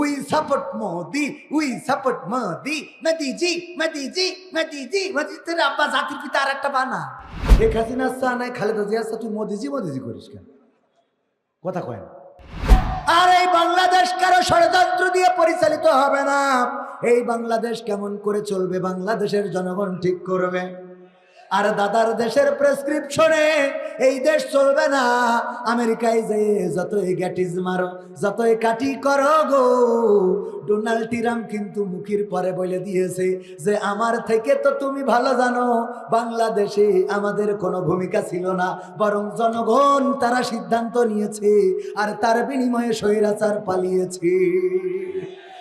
We support Modi, we support Modi. Modiji Modiji Modiji Modi তোর আব্বা জাতির পিতা আর একটা বানা। শেখ হাসিনা চা নাই, খালেদা জিয়া তুই মোদিজি মোদিজি করিস কেন? কথা কয় আর এই বাংলাদেশ কারও ষড়যন্ত্র দিয়ে পরিচালিত হবে না। এই বাংলাদেশ কেমন করে চলবে, বাংলাদেশের জনগণ ঠিক করবে? আর দাদার দেশের প্রেসক্রিপশনে এই দেশ চলবে না। আমেরিকায় যে যতই গ্যাটিজ মারো, যতই কাটি করো গো। ডোনাল্ড ট্রাম্প কিন্তু মুখির পরে বলে দিয়েছে যে, আমার থেকে তো তুমি ভালো জানো, বাংলাদেশে আমাদের কোনো ভূমিকা ছিল না, বরং জনগণ তারা সিদ্ধান্ত নিয়েছে আর তার বিনিময়ে স্বৈরাচার পালিয়েছে।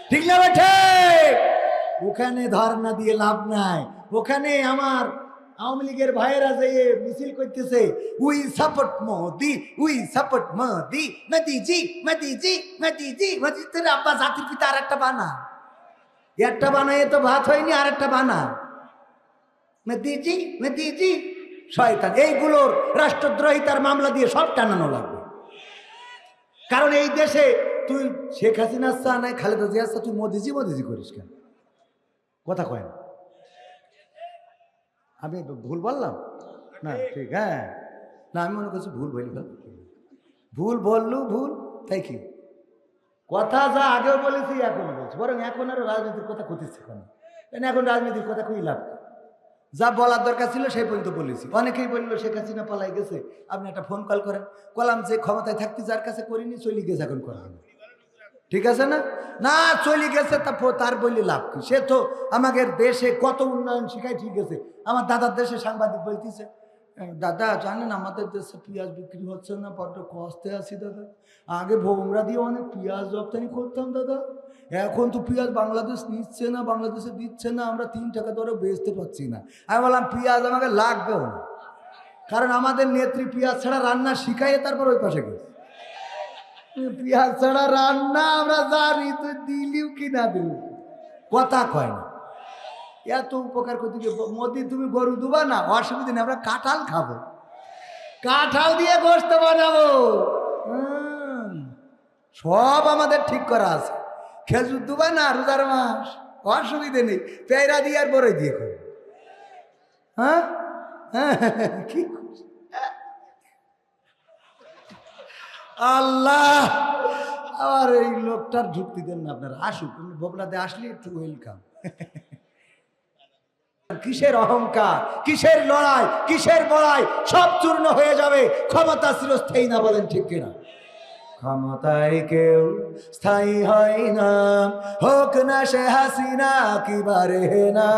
ঠিক না ওখানে ধর্ণা দিয়ে লাভ নাই। ওখানে আমার আওয়ামী লীগের ভাইয়েরা যে মিছিল করতেছে, we support Modi, we support Modi, Modiji Modiji Modiji Modi তোর আব্বা জাতির পিতা আর একটা বানা। একটা বানায় তো ভাত হয়নি আর একটা বানা। মোদিজি মোদিজি, শয়তান, এইগুলোর রাষ্ট্রদ্রোহিতার মামলা দিয়ে সব টানানো লাগবে। কারণ এই দেশে তুই শেখ হাসিনা চা নাই, খালেদা জিয়া তুই মোদিজি মোদিজি করিস কেন? কথা কয় না। আমি ভুল বললাম? না ঠিক। হ্যাঁ। না আমি মনে করছি ভুল বলি ফেল ভুল বললু ভুল তাই কি কথা যা আগেও বলেছি এখনও বলছি। বরং এখন আরও রাজনীতির কথা কতিচ্ছে কেন কেন এখন রাজনীতির কথা কই লাভ? যা বলার দরকার ছিল সেই পর্যন্ত বলেছি। অনেকেই বলল শেখ হাসিনা পালাই গেছে। আপনি একটা ফোন কল করেন। কলাম যে ক্ষমতায় থাকতে যার কাছে করিনি চলে গেছে এখন করা হবে ঠিক আছে না? না, চলে গেছে, তা তার বললে লাভ কি? সে তো আমাদের দেশে কত উন্নয়ন শিখায়, ঠিক আছে। আমার দাদার দেশে সাংবাদিক বলতেছে দাদা, জানেন আমাদের দেশে পেঁয়াজ বিক্রি হচ্ছে না, বড্ড কষ্টে আছি, দাদা। আগে ভোমরা দিয়ে অনেক পেঁয়াজ রপ্তানি করতাম, দাদা। এখন তো পেঁয়াজ বাংলাদেশ নিচ্ছে না, বাংলাদেশে দিচ্ছে না, আমরা তিন টাকা দরে বেচতে পারছি না। আমি বললাম, পেঁয়াজ আমাকে লাগবেও না। কারণ আমাদের নেত্রী পেঁয়াজ ছাড়া রান্না শিখাইয়ে তারপর ওই পাশে গেছে। পেঁয়াজ ছাড়া রান্না আমরা জানি তুই দিলিও কি না দিলিও কথা কয় না। এত উপকার করতে মোদি, তুমি গরু দুবা না, অসুবিধা নেই, আমরা কাঁঠাল খাব। কাঁঠাল দিয়ে গোস্ত বানাবো। সব আমাদের ঠিক করা আছে। খেজুর দুবা না, রোজার মাস, অসুবিধে নেই। পেয়ারা দিয়ে আর বড়ই দিয়ে করব হ্যাঁ হ্যাঁ কি আল্লাহ! আর এই লোকটার ঢুকতে দেন না আপনারা। আসুক ববলাতে আসলে একটু ওয়েলকাম কিসের অহংকার? কিসের লড়াই? কিসের বড়াই? সব চূর্ণ হয়ে যাবে। ক্ষমতা চিরস্থায়ী না বলেন ঠিক কিনা? ক্ষমতায় কেউ স্থায়ী হয় না। হোক না সে হাসিনা কিবারে না,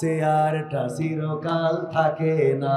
সে আরটা চিরকাল থাকে না।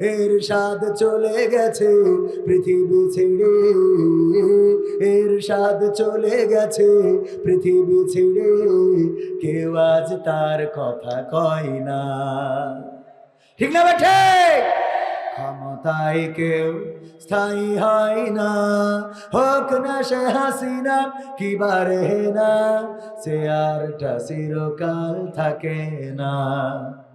এর স্বাদ চলে গেছে পৃথিবী ছেড়ে। এর স্বাদ চলে গেছে পৃথিবী ছেড়ে। কেউ আজ তার কথা কয় না। ঠিক না বেঠে? ক্ষমতায় কেউ স্থায়ী হয় না। হোক না সে হাসিনা, কি বারে না। সে আরটা চিরকাল থাকে না।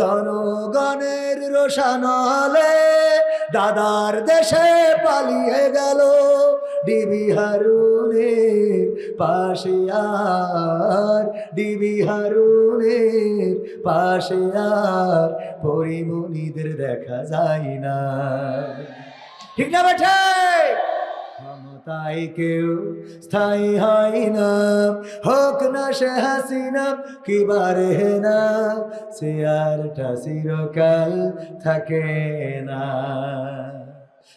জনগণের রোশানলে দাদার দেশে পালিয়ে গেল ডিবি হারুনের পাশে আর, ডিবি হারুনের পাশে আর, পরিমণিদের দেখা যায় না। ঠিক না বেঠে? ক্ষমতায় কেউ স্থায়ী হয় না। হোক না সে হাসিনা কি বারে না। সে আরটা চিরকাল থাকে না।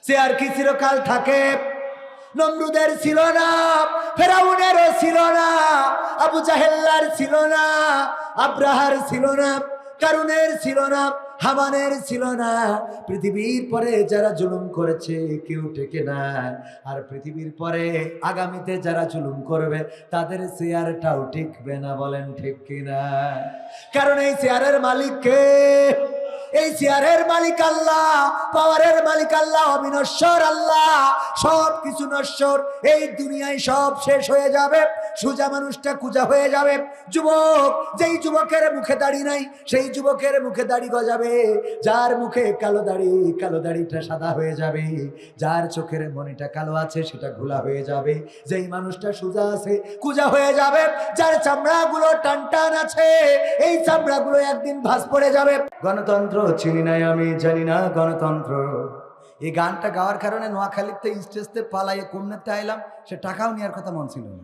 সে আর কি চিরকাল থাকে? নমরুদের ছিল না, ফেরাউনেরও ছিল না, আবু জাহেল্লার ছিল না, আব্রাহার ছিল না, কারুনের ছিল না। হামানের ছিল না। পৃথিবীর পরে যারা জুলুম করেছে, কেউ টেকে না। আর পৃথিবীর পরে আগামীতে যারা জুলুম করবে, তাদের চেয়ারটাও টিকবে না বলেন ঠিক কিনা? কারণ এই চেয়ারের মালিককে এই চেয়ারের মালিক আল্লাহ, পাওয়ারের মালিক আল্লাহ, অবিনশ্বর আল্লাহ সব কিছু নশ্বর। এই দুনিয়ায় সব শেষ হয়ে যাবে। সুজা মানুষটা কুজা হয়ে যাবে। যুবক, যেই যুবকের মুখে দাড়ি নাই, সেই যুবকের মুখে দাড়ি গজাবে। যার মুখে কালো দাড়ি, কালো দাড়িটা সাদা হয়ে যাবে। যার চোখের মনিটা কালো আছে, সেটা ঘোলা হয়ে যাবে। যেই মানুষটা সোজা আছে কুজা হয়ে যাবে। যার চামড়াগুলো টান টান আছে, এই চামড়াগুলো একদিন ভাস পড়ে যাবে। গণতন্ত্র চিনি নাই আমি, জানি না গণতন্ত্র। এই গানটা গাওয়ার কারণে নোয়াখালীতে স্টেজতে পালাইয়ে কমনেতে আইলাম, সে টাকাও নেওয়ার কথা মন ছিল না।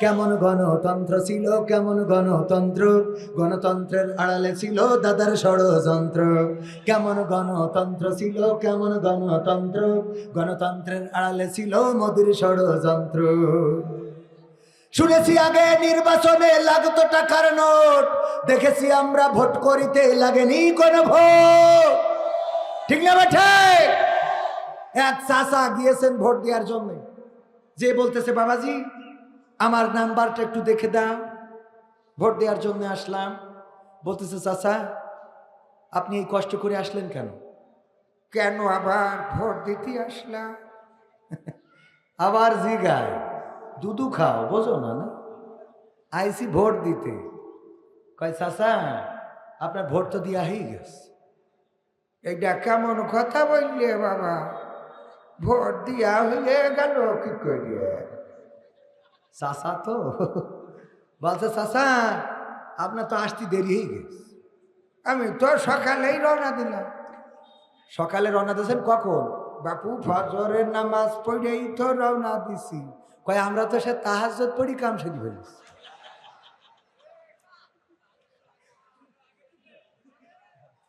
কেমন গণতন্ত্র ছিল, কেমন গণতন্ত্র? গণতন্ত্রের আড়ালে ছিল দাদার ষড়যন্ত্র। কেমন গণতন্ত্র ছিল, কেমন গণতন্ত্র? গণতন্ত্রের আড়ালে ছিল মোদির ষড়যন্ত্র। শুনেছি আগে নির্বাচনে লাগতো টাকার নোট। দেখেছি আমরা ভোট করিতে লাগেনি কোন ভোট। ঠিক না বেঠে? এক চাষা গিয়েছেন ভোট দেওয়ার জন্য। যে বলতেছে, বাবাজি আমার নাম্বারটা একটু দেখে দাও। ভোট দেওয়ার জন্য আসলাম। বলতেছে, চাচা, আপনি এই কষ্ট করে আসলেন কেন? কেন আবার ভোট দিতে আসলাম? আবার জিগায়, দুধু খাও, বোঝো না না? আইসি ভোট দিতে। কয়, চাচা, আপনার ভোট তো দিয়া হয়ে গেছে। এটা কেমন কথা বললে বাবা? ভোট দিয়া হয়ে গেল কি করিয়ে? চাচা তো। বলছে, চাচা, আপনার তো আসতে দেরি হয়ে গেছে। আমি তো সকালেই রওনা দিলাম। সকালে রওনা দিয়েছেন কখন? বাপু, ফজরের নামাজ পড়েই তো রওনা দিছি। কয়, আমরা তো সে তাহাজত পড়ি, কাম সেরি ফেলিস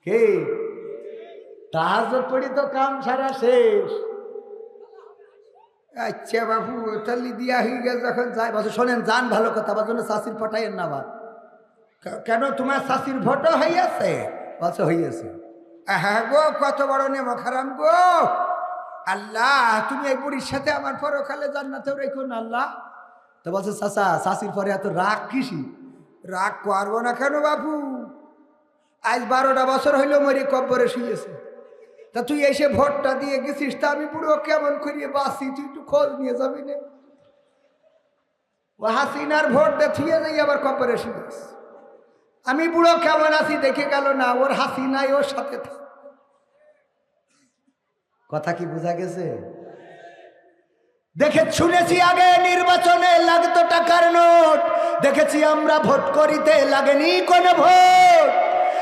কে? তাহাজত পড়ি তো কাম সারা শেষ। আচ্ছা বাবু, তাহলে দিয়া হয়ে গেছে যখন যাই বলছে শোনেন, যান ভালো কথা, আমার জন্য শাশির পাঠাইয়েন না কে- কেন তোমার শাশির ভোটও হইয়াছে বলছে হইয়াছে হ্যাঁ গো, কত বড় নেমো খারাম গো। আল্লাহ, তুমি এই বুড়ির সাথে আমার পরকালে জান্নাতেও রেখো না, আল্লাহ। তো বলছে, চাচা শাশির পরে এত রাগ কিসি? রাগ করব না কেন বাপু আজ বারোটা বছর হইল মরি কব্বরে শুয়েছে তা তুই এসে ভোটটা দিয়ে গেছিস, তা আমি পুরো কেমন করিয়ে বাসি তুই একটু খোঁজ নিয়ে যাবি না। ও হাসিনার ভোট থুয়ে যাই আবার কব্বরে শুয়েছে আমি বুড়ো কেমন আছি দেখে গেল না, ওর হাসিনাই ওর সাথে কথা কি বোঝা গেছে? দেখে শুনেছি আগে নির্বাচনে লাগতো টাকার নোট, দেখেছি আমরা ভোট করিতে লাগেনি কোনো ভোট।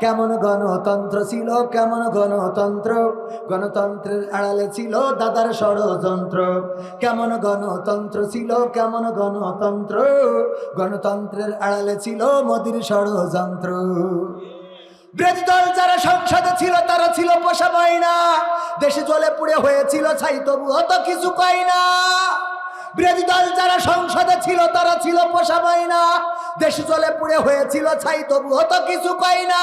কেমন গণতন্ত্র ছিল, কেমন গণতন্ত্র? গণতন্ত্রের আড়ালে ছিল দাদার ষড়যন্ত্র। কেমন গণতন্ত্র ছিল, কেমন গণতন্ত্র? গণতন্ত্রের আড়ালে ছিল মোদির ষড়যন্ত্র। বিরোধী দল যারা সংসদে ছিল, তারা ছিল পোষা না দেশে জলে পুড়ে হয়েছিল ছাই তবু অত কিছু কয় না। বিরোধী দল যারা সংসদে ছিল, তারা ছিল পোষা মাইনা। দেশ জলে পুড়ে হয়েছিল ছাই তবু হতো কিছু কই না।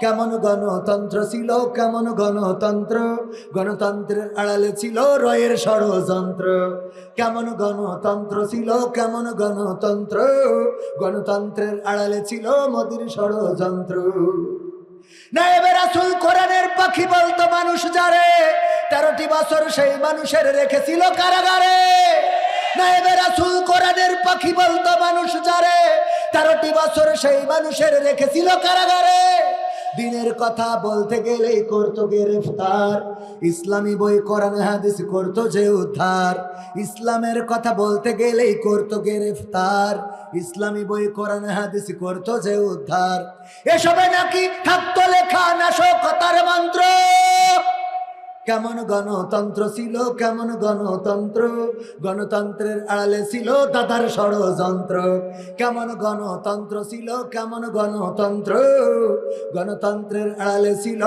কেমন গণতন্ত্র ছিল, কেমন গণতন্ত্র? গণতন্ত্রের আড়ালে ছিল রয়ের ষড়যন্ত্র। কেমন গণতন্ত্র ছিল, কেমন গণতন্ত্র? গণতন্ত্রের আড়ালে ছিল মোদির ষড়যন্ত্র। নায়েবে রাসুল কোরআনের পাখি বলতো মানুষ যারে, তেরোটি বছর সেই মানুষের রেখেছিল কারাগারে। নায়েবে রাসুল কোরআনের পাখি বলতো মানুষ যারে, তেরোটি বছর সেই মানুষের রেখেছিল কারাগারে। দিনের কথা বলতে গেলেই করতো গ্রেফতার ইসলামী বই, কোরআন, হাদিস করতো যে উদ্ধার। ইসলামের কথা বলতে গেলেই করতো গ্রেফতার ইসলামী বই, কোরআন, হাদিস করতো যে উদ্ধার। এসবে নাকি থাকতো লেখা নাশকতার মন্ত্র? কেমন গণতন্ত্র ছিল, কেমন গণতন্ত্র? গণতন্ত্রের আড়ালে ছিল দাদার ষড়যন্ত্র। কেমন গণতন্ত্র ছিল, কেমন গণতন্ত্র? গণতন্ত্রের আড়ালে ছিল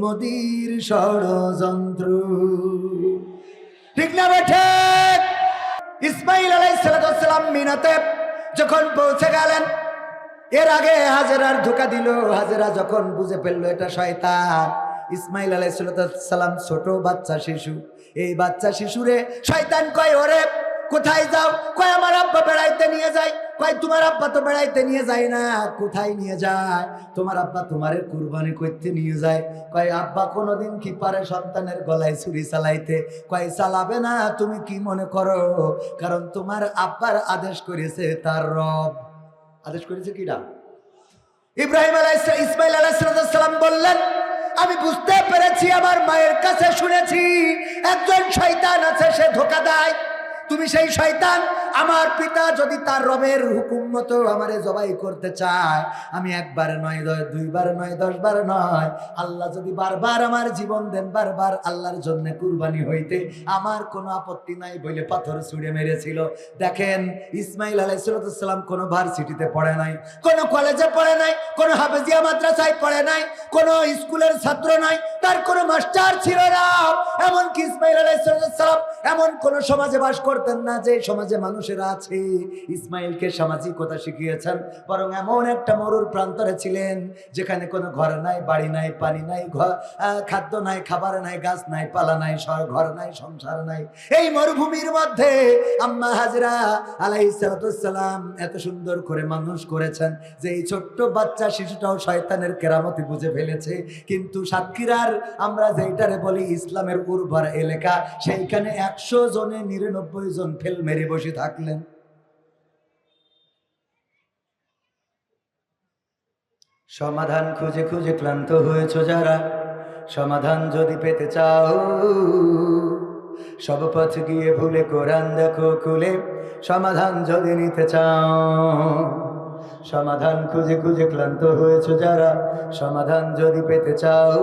মোদির ষড়যন্ত্র। ঠিক না বেঠে ইসমাইল আলাইসালাম মিনাতে যখন পৌঁছে গেলেন, এর আগে হাজেরার ধোকা দিল, হাজেরা যখন বুঝে ফেলল এটা শয়তান। ইসমাইল আলাইসালাম ছোট বাচ্চা শিশু। এই বাচ্চা শিশুরে শয়তান কয়, ওরে, কোথায় যাও? কয়, আমার আব্বা বেড়াইতে নিয়ে যায়। কয়, তোমার আব্বা তো বেড়াইতে নিয়ে যায় না। কোথায় নিয়ে যায়? তোমার আব্বা তোমারে কুরবানি করতে নিয়ে যায়। কয়, আব্বা কোনোদিন কি পারে সন্তানের গলায় ছুরি চালাইতে? কয়, চালাবে না, তুমি কি মনে করো? কারণ তোমার আব্বার আদেশ করেছে তার রব। আদেশ করেছে কিরা ইব্রাহিম আলাইহিস ইসমাইল আলাইহিসসালাম বললেন আমি বুঝতে পেরেছি, আমার মায়ের কাছে শুনেছি, একজন শয়তান আছে, সে ধোকা দেয়। তুমি সেই শয়তান আমার পিতা যদি তার রবের হুকুম মতো আমারে জবাই করতে চায়, আমি একবার নয় দশ, দুইবার নয় দশ বার নয়। আল্লাহ যদি বারবার আমার জীবন দেন, বারবার আল্লাহর জন্য কুরবানি হইতে আমার কোনো আপত্তি নাই বলে পাথর ছুঁড়ে মেরেছিল। দেখেন, ইসমাইল আলাইসালাম কোনো ভার্সিটিতে পড়ে নাই, কোনো কলেজে পড়ে নাই, কোনো হাফেজিয়া মাদ্রাসায় পড়ে নাই, কোনো স্কুলের ছাত্র নাই, তার কোনো মাস্টার ছিল না। এমনকি ইসমাইল আলাইসালাম এমন কোন সমাজে বাস করতেন না যে সমাজে মানুষেরা আছে। ইসমাইলকে সামাজিকতা শিখিয়েছেন। বরং এমন একটা মরুর প্রান্তরে ছিলেন, যেখানে কোনো ঘর নাই, বাড়ি নাই, পানি নাই খাদ্য নাই, খাবার নাই, গাছ নাই, পালা নাই ঘর নাই, সংসার নাই। এই মরুভূমির মধ্যে আম্মা হাজরা আলাইসালাম এত সুন্দর করে মানুষ করেছেন যে এই ছোট্ট বাচ্চা শিশুটাও শয়তানের কেরামতি বুঝে ফেলেছে। কিন্তু সাতক্ষীরার আমরা যেটারে বলি ইসলামের উর্বর এলাকা, সেইখানে একশো জনে নিরানব্বই জন ফেল মেরে বসে থাকলেন সমাধান খুঁজে খুঁজে ক্লান্ত হয়েছ যারা, সমাধান যদি পেতে চাও। সব পথ গিয়ে ভুলে কোরআন দেখো খুলে, সমাধান যদি নিতে চাও। সমাধান খুঁজে খুঁজে ক্লান্ত হয়েছ যারা, সমাধান যদি পেতে চাও।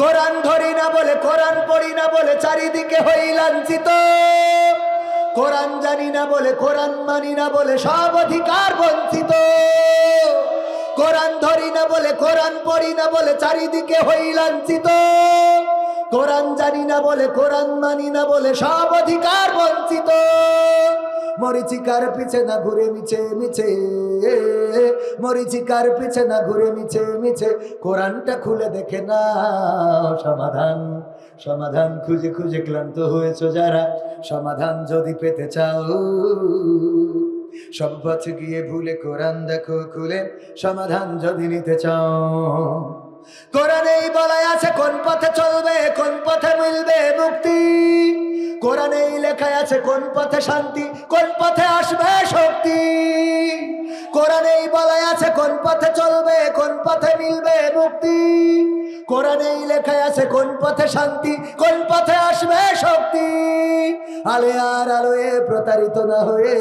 কোরআন ধরি না বলে, কোরআন পড়ি না বলে চারিদিকে হই লাঞ্ছিত। কোরআন জানি না বলে, কোরআন মানি না বলে সব অধিকার বঞ্চিত। কোরআন ধরি না বলে, কোরআন পড়ি না বলে চারিদিকে হই লাঞ্ছিত। কোরআন জানি না বলে, কোরআন মানি না বলে সব অধিকার বঞ্চিত। মরিচিকার পিছে না ঘুরে মিছে মিছে। মরিচিকার পিছে না ঘুরে মিছে মিছে? কোরআনটা খুলে দেখে না সমাধান। সমাধান খুঁজে খুঁজে ক্লান্ত হয়েছ যারা? সমাধান যদি পেতে চাও। সব পথ গিয়ে ভুলে কোরআন দেখো খুলে। সমাধান যদি নিতে চাও। কোরআনেই বলাই আছে, কোন পথে চলবে, কোন পথে মিলবে মুক্তি? কোরআনেই লেখায় আছে, কোন পথে শান্তি, কোন পথে আসবে শক্তি? কোরআনেই বলাই আছে, কোন পথে চলবে, কোন পথে মিলবে মুক্তি? কোরআনেই লেখায় আছে, কোন পথে শান্তি, কোন পথে আসবে শক্তি? আলে আর আলোয়ে প্রতারিত না হয়ে,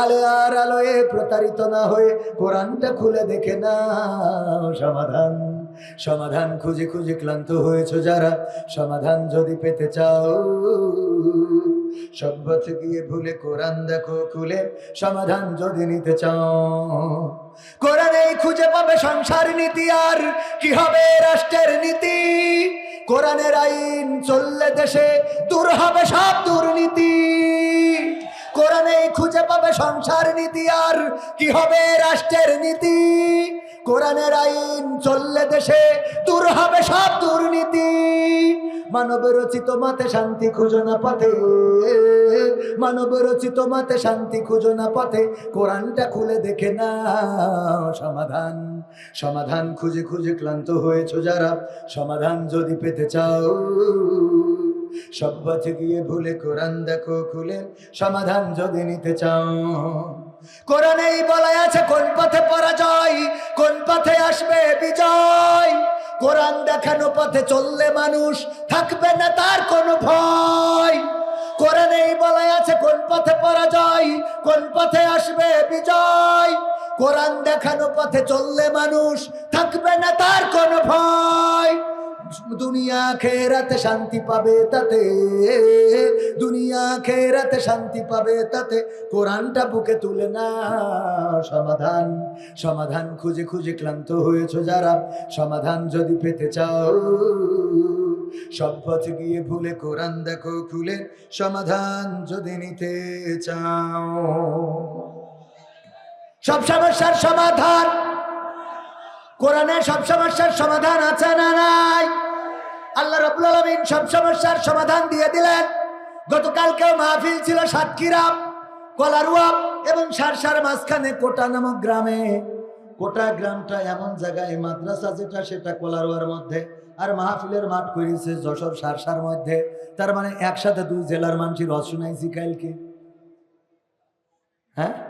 আলে আর আলোয়ে প্রতারিত না হয়ে কোরআনটা খুলে দেখে না সমাধান। সমাধান খুঁজে খুঁজে ক্লান্ত হয়েছে যারা, সমাধান যদি পেতে চাও। পথে গিয়ে ভুলে কোরআন দেখো, খুলে সমাধান যদি নিতে চাও। কোরআনেই খুঁজে পাবে সংসার নীতি আর কি হবে রাষ্ট্রের নীতি। কোরআনের আইন চললে দেশে দূর হবে সব দুর্নীতি। কোরআনেই খুঁজে পাবে সংসার নীতি আর কি হবে রাষ্ট্রের নীতি। কোরআনের আইন চললে দেশে দূর হবে সব দুর্নীতি। মানব রচিত মাতে শান্তি খুঁজো না পথে। মানব রচিত মাতে শান্তি খুঁজো না পথে। কোরআনটা খুলে দেখে না সমাধান। সমাধান খুঁজে খুঁজে ক্লান্ত হয়েছ যারা। সমাধান যদি পেতে চাও, সব পথে গিয়ে ভুলে কোরআন দেখো খুলে। সমাধান যদি নিতে চাও, কোরআনেই বলা আছে, কোন পথে পরাজয়, কোন পথে আসবে বিজয়। কোরআন দেখানো পথে চললে মানুষ থাকবে না, তার কোনো ভয়। কোরআনেই বলাই আছে, কোন পথে পরাজয়, কোন পথে আসবে বিজয়। কোরআন দেখানো পথে চললে মানুষ থাকবে না, তার কোনো ভয়। দুনিয়া খেরাতে শান্তি পাবে তাতে। দুনিয়া খেরাতে শান্তি পাবে তাতে। কোরআনটা বুকে তুলে না সমাধান। সমাধান খুঁজে খুঁজে ক্লান্ত হয়েছ যারা। সমাধান যদি পেতে চাও, সব পথ গিয়ে ভুলে কোরআন দেখো খুলে। সমাধান যদি নিতে চাও। সব সমস্যার সমাধান। কোরআনে সব সমস্যার সমাধান আছে না নাই? আল্লাহ রবুল আলমিন সব সমস্যার সমাধান দিয়ে দিলেন। গতকালকেও মাহফিল ছিল সাতক্ষীরা, কলারুয়া এবং সারসার মাঝখানে কোটা নামক গ্রামে। কোটা গ্রামটা এমন জায়গায়, মাদ্রাসা যেটা, সেটা কলারুয়ার মধ্যে। আর মাহফিলের মাঠ করেছে যশোর সারসার মধ্যে। তার মানে একসাথে দুই জেলার মানুষের রস শুনাইছি কালকে। হ্যাঁ?